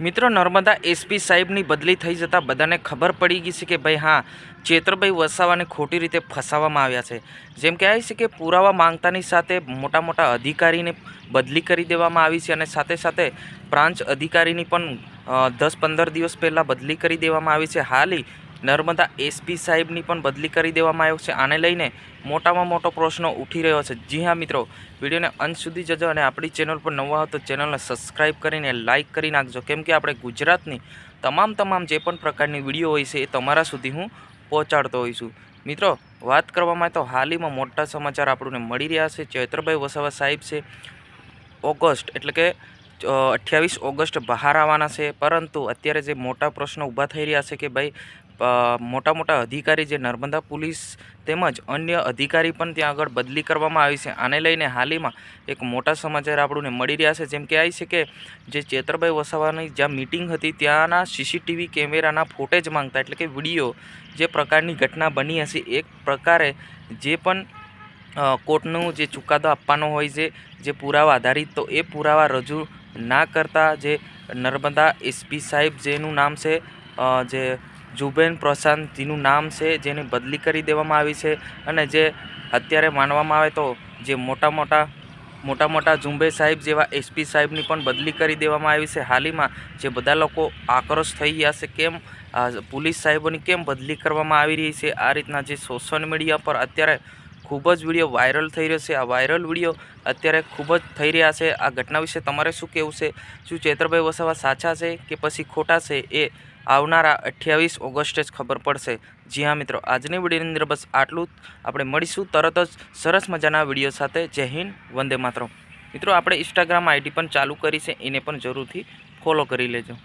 મિત્રો, નર્મદા એસપી સાહેબની બદલી થઈ જતાં બધાને ખબર પડી ગઈ છે કે ભાઈ, હા, ચેતરભાઈ વસાવાને ખોટી રીતે ફસાવવામાં આવ્યા છે. જેમ કહેવાય છે કે પુરાવા માંગતાની સાથે મોટા મોટા અધિકારીને બદલી કરી દેવામાં આવી છે અને સાથે સાથે પ્રાંત અધિકારીની પણ દસ પંદર દિવસ પહેલાં બદલી કરી દેવામાં આવી છે. હાલ નર્મદા એસપી સાહેબની પણ બદલી કરી દેવામાં આવ્યો છે. આને લઈને મોટામાં મોટો પ્રશ્ન ઉઠી રહ્યો છે. જી હા, મિત્રો, વિડીયોને અંત સુધી જજો અને આપણી ચેનલ પર નવા હો તો ચેનલને સબસ્ક્રાઈબ કરીને લાઇક કરી નાખજો. કેમ કે આપણે ગુજરાતની તમામ તમામ જે પણ પ્રકારની વીડિયો હોય છે એ તમારા સુધી હું પહોંચાડતો હોઈશું મિત્રો, વાત કરવામાં તો હાલમાં મોટા સમાચાર આપણને મળી રહ્યા છે. ચૈત્રભાઈ વસાવા સાહેબ છે, ઓગસ્ટ એટલે કે અઠ્યાવીસ ઓગસ્ટ બહાર આવવાના છે. પરંતુ અત્યારે જે મોટા પ્રશ્નો ઊભા થઈ રહ્યા છે કે ભાઈ મોટા મોટા અધિકારી જે નર્મદા પોલીસ તેમજ અન્ય અધિકારી પણ ત્યાં આગળ બદલી કરવામાં આવી છે. આને લઈને હાલમાં એક મોટા સમાચાર આપણને મળી રહ્યા છે. જેમ કે આવી છે કે જે ચેતરભાઈ વસાવાની જ્યાં મિટિંગ હતી ત્યાંના સીસીટીવી કેમેરાના ફોટેજ માંગતા એટલે કે વીડિયો જે પ્રકારની ઘટના બની હશે, એક પ્રકારે જે પણ કોર્ટનું જે ચુકાદો આપવાનો હોય છે, જે પુરાવા આધારિત, તો એ પુરાવા રજૂ ના કરતા જે નર્મદા એસપી સાહેબ જેનું નામ છે જે જુબેન પ્રશાંત જેનું નામ છે, જેની બદલી કરી દેવામાં આવી છે અને જે અત્યારે માનવામાં આવે તો જે મોટા મોટા મોટા મોટા ઝુંબે સાહેબ જેવા એસપી સાહેબની પણ બદલી કરી દેવામાં આવી છે. હાલમાં જે બધા લોકો આક્રોશ થઈ ગયા છે, કેમ પોલીસ સાહેબોની કેમ બદલી કરવામાં આવી રહી છે? આ રીતના જે સોશિયલ મીડિયા પર અત્યારે ખૂબ જ વીડિયો વાયરલ થઈ રહ્યો છે. આ વાયરલ વીડિયો અત્યારે ખૂબ જ થઈ રહ્યા છે. આ ઘટના વિશે તમારે શું કહેવું છે? શું ચેતરભાઈ વસાવા સાચા છે કે પછી ખોટા છે એ આવનારા અઠ્યાવીસ ઓગસ્ટે જ ખબર પડશે. જી હા મિત્રો, આજની વિડીયોની અંદર બસ આટલું આપણે મળીશું તરત જ સરસ મજાના વીડિયો સાથે. જય હિન્દ, વંદે માતરમ. મિત્રો, આપણે ઇન્સ્ટાગ્રામ આઈડી પણ ચાલુ કરી છે. એને પણ જરૂરથી ફોલો કરી લેજો.